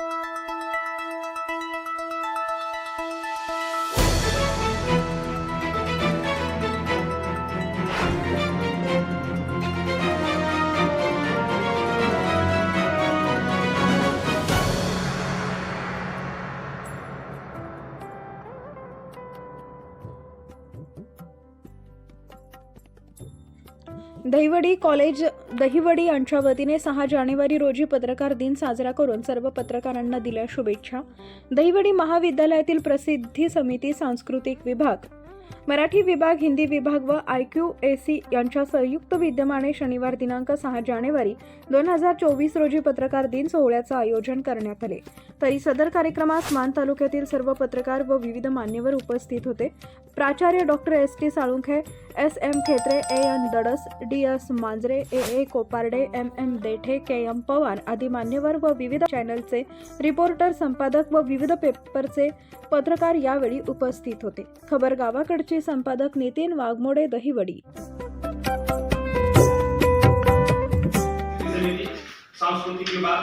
you Dahiwadi college Dahiwadi यांच्या वतीने सहा जानेवारी रोजी पत्रकार दिन साजरा करून सर्व पत्रकारांना दिल्या शुभेच्छा. दहिवडी महाविद्यालयातील प्रसिद्धी समिती सांस्कृतिक विभाग. मराठी विभाग हिंदी विभाग व आय क्यू ए सी यांच्या संयुक्त विद्यमाने शनिवार दिनांक सहा जानेवारी दोन हजार चोवीस रोजी पत्रकार दिन सोहळ्याचं आयोजन करण्यात आले. तरी सदर कार्यक्रमास मान तालुक्यातील सर्व पत्रकार व विविध मान्यवर उपस्थित होते. प्राचार्य doctor S T Salunkhe S M Khetre A N Dadas D S Manjare A A Koparde M M Dethe K M Pawar आदी मान्यवर व विविध चॅनलचे रिपोर्टर संपादक व विविध पेपरचे पत्रकार यावेळी उपस्थित होते. खबर गावाकडचे संपादक नितीन वाघमोडे दहिवडी. सांस्कृतिक विभाग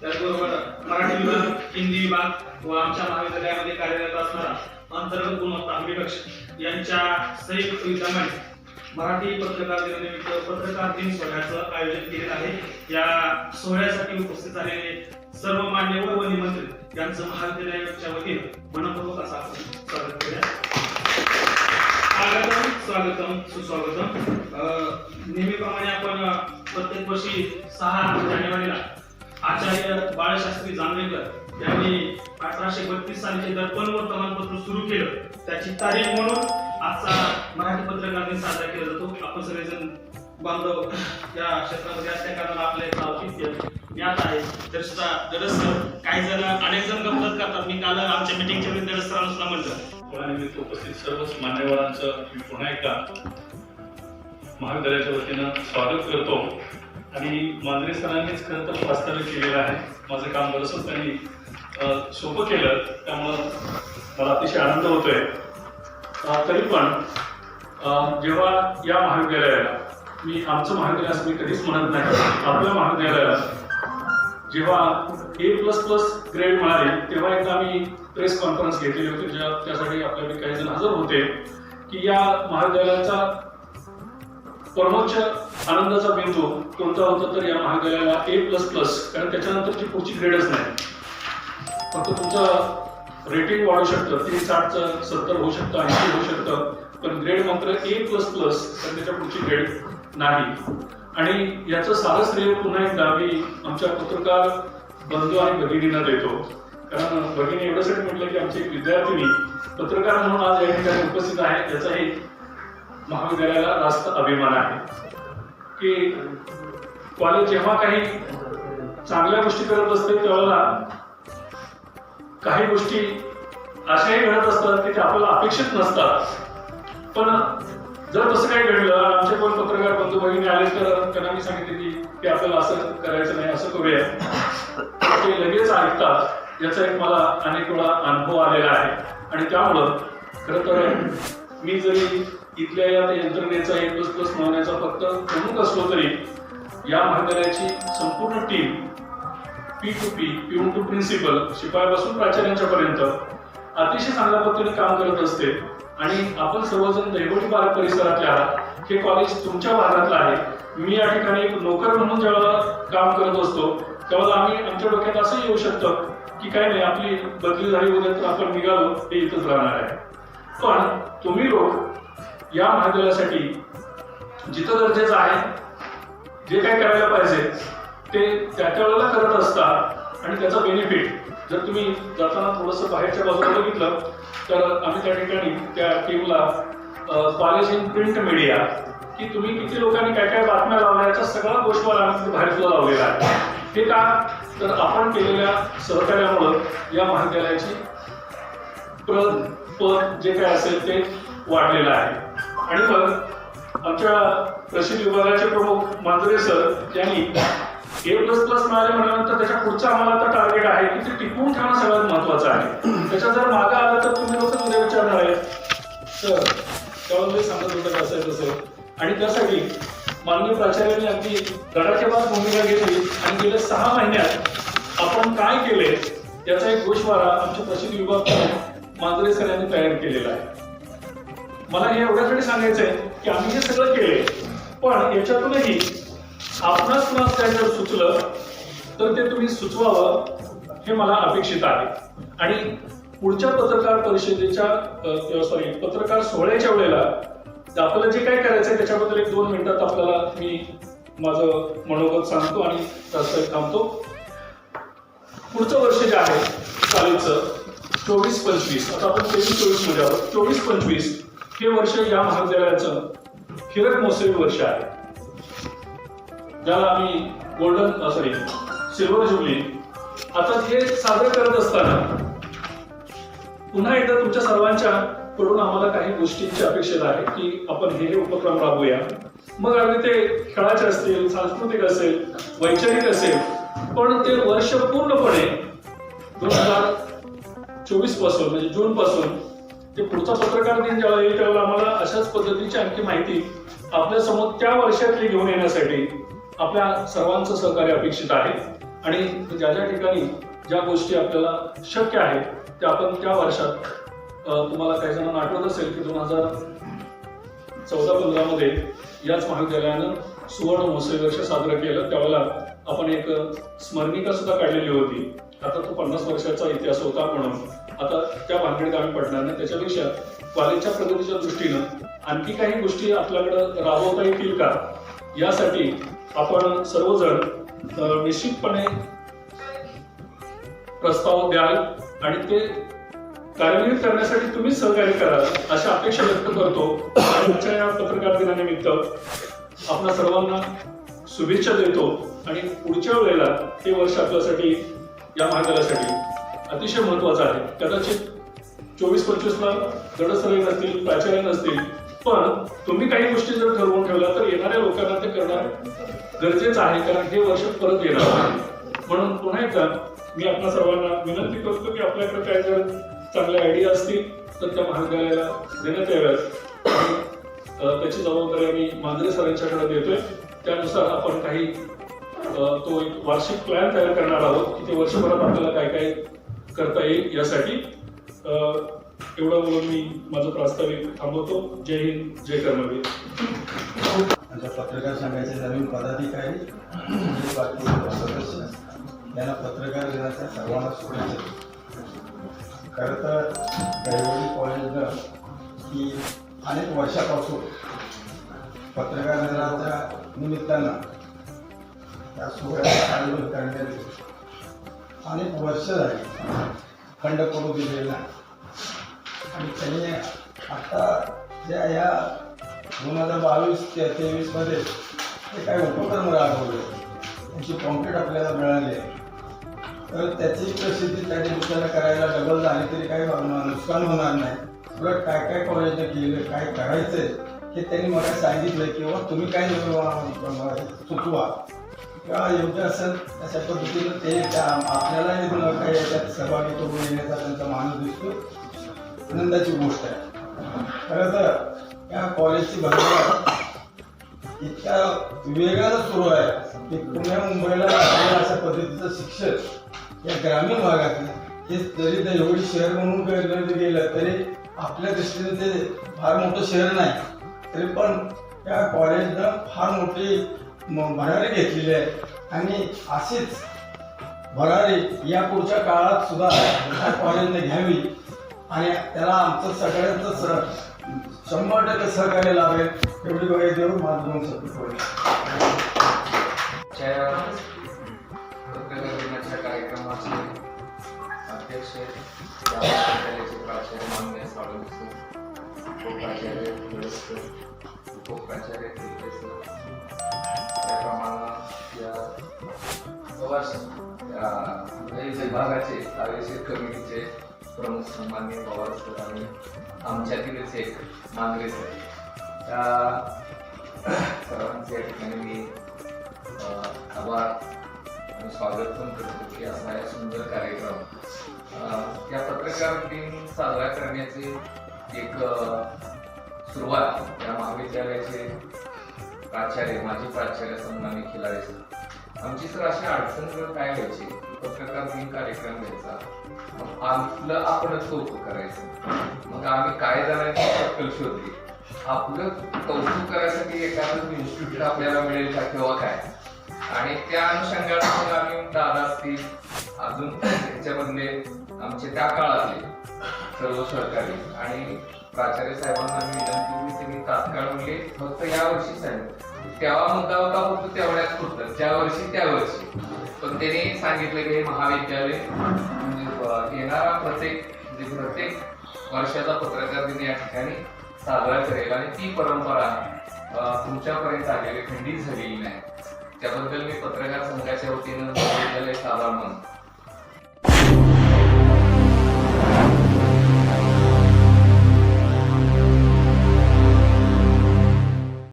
त्याचबरोबर मराठी विभाग हिंदी विभाग व आमच्या महाविद्यालयामध्ये कार्यरत असणारा अंतर्गत गुणवत्ता विपक्ष यांच्या संयुक्त विद्यमाने मराठी पत्रकार दिनानिमित्त पत्रकार दिन सोहळ्याचं आयोजन केलेलं आहे. या सोहळ्यासाठी उपस्थित झालेले सर्व मान्यवर व निमंत्रित यांचं महाविद्यालयाच्या वतीनं मनपूर्वक असा स्वागत केलं. स्वागतम स्वागतम सुस्वागतम. नेहमीप्रमाणे आपण प्रत्येक वर्षी सहा जानेवारीला आचार्य बाळशास्त्री जांभेकर यांनी अठराशे बत्तीस सालचे दर्पण वर्तमानपत्र सुरू केलं. त्याची तारीख म्हणून आजचा मराठी पत्रकार दिन साजरा केला जातो. आपण सगळेजण बांधव या क्षेत्रामध्ये असल्या कारणाला आपल्या औचित्य ज्ञात आहे. तर सुद्धा काही जण अनेक जण गमत करतात. मी काल आमच्या मिटिंगच्या वेळी दरस सरांना सुद्धा म्हणलं. सोहळ्यानिमित्त उपस्थित सर्वच मान्यवरांचं मी पुन्हा एकदा महाविद्यालयाच्या वतीनं स्वागत करतो. आणि मांजरे सरांनीच खरं तर वास्तव्य केलेलं आहे. माझं काम बरंच त्यांनी सोपं केलं. त्यामुळं मला अतिशय आनंद होतोय. तरी पण जेव्हा या महाविद्यालयाला मी आमचं महाविद्यालय असं मी कधीच म्हणत नाही. आपल्या महाविद्यालयाला जेव्हा ए प्लस प्लस ग्रेड मिळाले तेव्हा एकदा आम्ही प्रेस कॉन्फरन्स घेतलेली होती ज्या त्यासाठी आपल्यापैकी काही जण हजर होते की या महाविद्यालयाचा परमोच्च आनंदाचा बिंदू कोणता होता तर या महाविद्यालयाला ए प्लस प्लस कारण त्याच्यानंतरची पुढची ग्रेडच नाही. फक्त तुमचं रेटिंग वाढू शकतं तीन साठचं सत्तर होऊ शकतं ऐंशी होऊ शकतं पण ग्रेड मात्र ए प्लस प्लस तर त्याच्या पुढची ग्रेड नाही. आणि याचं सारं श्रेय पुन्हा एकदा मी आमच्या पत्रकार बंधू आणि भगिनींना देतो. कारण भगिनी एवढ्यासाठी म्हटलं की आमची एक विद्यार्थिनी पत्रकार म्हणून आज या ठिकाणी उपस्थित आहे. त्याचाही महाविद्यालयाला रास्त अभिमान आहे. की कॉलेज जेव्हा काही चांगल्या गोष्टी करत असते तेव्हा काही गोष्टी अशाही घडत असतात की त्या आपल्याला अपेक्षित नसतात. पण जर तसं काही घडलं आमचे कोण पत्रकार बंधू भगिनी आले तर त्यांना मी सांगितले की ते आपल्याला असं करायचं नाही असं करूया. ते लगेच ऐकतात. याचा एक मला अनेक वेळा अनुभव आलेला आहे. आणि त्यामुळं खरं तर मी जरी इथल्या या यंत्रणेचा एक प्लस प्लस मिळवण्याचा फक्त प्रमुख असलो तरी या महाविद्यालयाची संपूर्ण team P to P peon to principal शिपायापासून प्राचार्यांच्या पर्यंत अतिशय चांगल्या पद्धतीने काम करत असते. आणि आपण सर्वजण दैवटी बाग परिसरातले आहात. हे कॉलेज तुमच्या भागातलं आहे. मी या ठिकाणी एक नोकर म्हणून जेव्हा काम करत असतो तेव्हा आम्ही आमच्या डोक्यात असं येऊ शकतं की काय नाही आपली बदली झाली वगैरे तर आपण निघालो ते इथंच राहणार आहे. पण तुम्ही लोक या महाविद्यालयासाठी जिथं गरजेचं आहे जे काय करायला पाहिजे ते त्या त्या वेळेला करत असतात आणि त्याचा बेनिफिट जर तुम्ही जाताना थोडंसं बाहेरच्या बाजूला बघितलं तर आम्ही त्या ठिकाणी त्या टीमला कॉलेज इन प्रिंट मीडिया की तुम्ही किती लोकांनी काय काय बातम्या लावल्या याचा सगळा गोष्टवाला आम्ही तिथे बाहेर सुद्धा लावलेला आहे. ते का? तर आपण केलेल्या सहकार्यामुळं या महाविद्यालयाची प्रद पद जे काय असेल ते वाढलेलं आहे. आणि मग आमच्या कृषी विभागाचे प्रमुख मांजरे सर यांनी ए प्लस प्लस मिळाले म्हटल्यानंतर त्याच्या पुढचं आम्हाला आता टार्गेट आहे की ते टिकवून ठेवणं सगळ्यात महत्वाचं आहे. त्याच्यात जर मागं आलं तर तुम्ही लोक उद्या विचारणार आहे तर त्यामुळे सांगत होतं कसं आहे तसं. आणि त्यासाठी माननीय प्राचार्यांनी अगदी धडाकेबाज भूमिका घेतली आणि गेल्या सहा महिन्यात आपण काय केले याचा एक गोषवारा आमच्या प्रसिद्ध विभाग मांजरे सर यांनी तयार केलेला आहे. मला हे एवढ्यासाठी सांगायचं आहे की आम्ही हे सगळं केले पण याच्यातूनही आपणास कुणास काय जर सुचलं तर ते तुम्ही सुचवावं हे मला अपेक्षित आहे. आणि पुढच्या पत्रकार परिषदेच्या सॉरी पत्रकार सोहळ्याच्या वेळेला आपल्याला जे काय करायचं आहे त्याच्याबद्दल एक दोन मिनिटात आपल्याला मी माझं मनोगत सांगतो आणि तसं थांबतो. पुढचं वर्ष जे आहे चालूचं चोवीस पंचवीस आता आपण तेवीस चोवीसमध्ये आहोत. चोवीस पंचवीस हे वर्ष या महाविद्यालयाचं हिरक महोत्सवी वर्ष आहे. ज्याला आम्ही गोल्डन सॉरी सिल्वर जुबली. आता हे साजरं करत असताना पुन्हा एकदा तुमच्या सर्वांच्या कडून आम्हाला काही गोष्टींची अपेक्षा आहे की आपण हे हे उपक्रम राबवूया. मग अगदी ते खेळाचे असतील सांस्कृतिक असेल वैचारिक असेल पण ते वर्ष पूर्णपणे दोन हजार चोवीसपासून म्हणजे जून पासून ते पुढचा पत्रकार दिन जेव्हा येईल त्यावेळेला आम्हाला अशाच पद्धतीची आणखी माहिती आपल्यासमोर त्या वर्षातली घेऊन येण्यासाठी आपल्या सर्वांचं सहकार्य अपेक्षित आहे. आणि ज्या ज्या ठिकाणी ज्या गोष्टी आपल्याला शक्य आहेत त्या आपण त्या वर्षात तुम्हाला काही जणांना आठवत असेल की दोन हजार चौदा पंधरा मध्ये याच महाविद्यालयानं सुवर्ण महोत्सवी वर्ष साजरं केलं. त्यावेळेला आपण एक स्मरणिका सुद्धा काढलेली होती. आता तो पन्नास वर्षाचा इतिहास होता म्हणून. आता त्या भानगडीत आम्ही पडणार नाही. त्याच्यापेक्षा कॉलेजच्या प्रगतीच्या दृष्टीनं आणखी काही गोष्टी आपल्याकडं राबवता येतील का? यासाठी आपण सर्वजण निश्चितपणे प्रस्ताव द्याल आणि ते कार्यान्वित करण्यासाठी तुम्ही सहकार्य कराल अशा अपेक्षा व्यक्त करतो. आणि आजच्या या पत्रकार दिनानिमित्त आपल्या सर्वांना शुभेच्छा देतो आणि पुढच्या वेळेला हे वर्ष आपल्यासाठी या महागालासाठी अतिशय महत्वाचं आहे. कदाचित चोवीस पंचवीसला गडसरे नसतील प्राचार्य नसतील पण तुम्ही काही गोष्टी जर ठरवून ठेवल्या तर येणाऱ्या लोकांना ते करणं गरजेचं आहे कारण हे वर्ष परत येणार आहे. म्हणून पुन्हा एकदा मी आपल्या सर्वांना विनंती करतो की आपल्याकडे काय जर चांगल्या आयडिया असतील तर त्या महाविद्यालयाला देण्यात याव्यात. त्याची जबाबदारी आम्ही मांजरे सरांच्याकडे देतोय. त्यानुसार आपण काही तो एक वार्षिक प्लॅन तयार करणार आहोत की ते वर्षभरात आपल्याला काय काय करता येईल यासाठी. एवढं बोलून मी माझं प्रास्ताविक थांबवतो. जय हिंद जय कर्मवीर. आमच्या पत्रकार संघाचे नवीन पदाधिकारी आणि बाकी सदस्य. यांना पत्रकार दिनाच्या सर्वांना शुभेच्छा. खरं तर दैवडी कॉलेजनं की अनेक वर्षापासून पत्रकार दिनाच्या निमित्तानं त्या सोहळ्याचं आयोजन करण्यात अनेक वर्ष झाली. खंड पडू दिलेला आणि त्यांनी आता ज्या या दोन हजार बावीस ते तेवीसमध्ये ते काही उपक्रम राबवले त्यांची कॉन्क्रीट आपल्याला मिळाली आहे. तर त्याची प्रसिद्धी त्या निमित्तानं करायला डबल झाली तरी काही नुकसान होणार नाही. उलट काय काय कॉलेजने केलं काय करायचंय हे त्यांनी मला सांगितलं किंवा तुम्ही काय अं, सुचवा. किंवा योग्य असेल अशा पद्धतीनं ते त्या आपल्यालाही काही याच्यात सहभागी करून येण्याचा त्यांचा माणूस दिसतो. आनंदाची गोष्ट आहे. खरं तर या कॉलेजची भरभराट इतक्या वेगानं सुरू आहे की पुण्या मुंबईला अशा पद्धतीचं शिक्षण या ग्रामीण भागातलं हे जरी एवढी शहर म्हणून गणलं गेलं तरी आपल्या दृष्टीने ते फार मोठं शहर नाही. तरी पण त्या कॉलेजनं फार मोठी म- भरारी घेतलेली आहे. आणि अशीच भरारी या पुढच्या काळात सुद्धा त्या कॉलेजने घ्यावी. आणि त्याला आमचं सगळ्यांचं सह शंभर टक्के सहकार्य लाभेल एवढी बघायला देऊन माझं दोन शब्द बोलले. कार्यक्रमाचे अध्यक्ष या प्राचार्य उपप्राचार्य उपप्राचार्य या विभागाचे कार्यशील कमिटीचे प्रमुख सन्माननीय पवार सर आणि आमच्यातीलच एक मांजरे सर. त्या सर्वांचे या ठिकाणी मी आभार आणि स्वागत पण करतो की असा या सुंदर कार्यक्रम या पत्रकार दिन साजरा करण्याची एक सुरुवात या महाविद्यालयाचे प्राचार्य माजी प्राचार्य सन्मानित खिलारे सर. आमची सर अशी अडचण जर काय व्हायची? पत्रकार दिन कार्यक्रम द्यायचा आपलं आपणच कौतुक करायचं. मग आम्ही काय जणांची शक्कल शोधली? आपलं कौतुक करायसाठी एखादं इन्स्टिट्यूट आपल्याला मिळेल का किंवा काय? आणि त्या अनुषंगाने मग आम्ही दादा असतील अजून त्याच्यामधले आमचे त्या काळातले सर्व सहकारी आणि प्राचार्य साहेबांना मी विनंती त्यांनी तात्काळ म्हणजे फक्त या वर्षी साहेब. तेव्हा मुद्दा होता फक्त तेवढ्याच पुरतं. ज्या वर्षी त्या वर्षी. पण त्यांनी सांगितलं की हे महाविद्यालय म्हणजे येणारा प्रत्येक म्हणजे प्रत्येक वर्षाचा पत्रकार दिन या ठिकाणी साजरा करेल. आणि ती परंपरा तुमच्यापर्यंत आलेली खंडित झालेली नाही. त्याबद्दल मी पत्रकार संघाच्या वतीनं महाविद्यालय आभार मानतो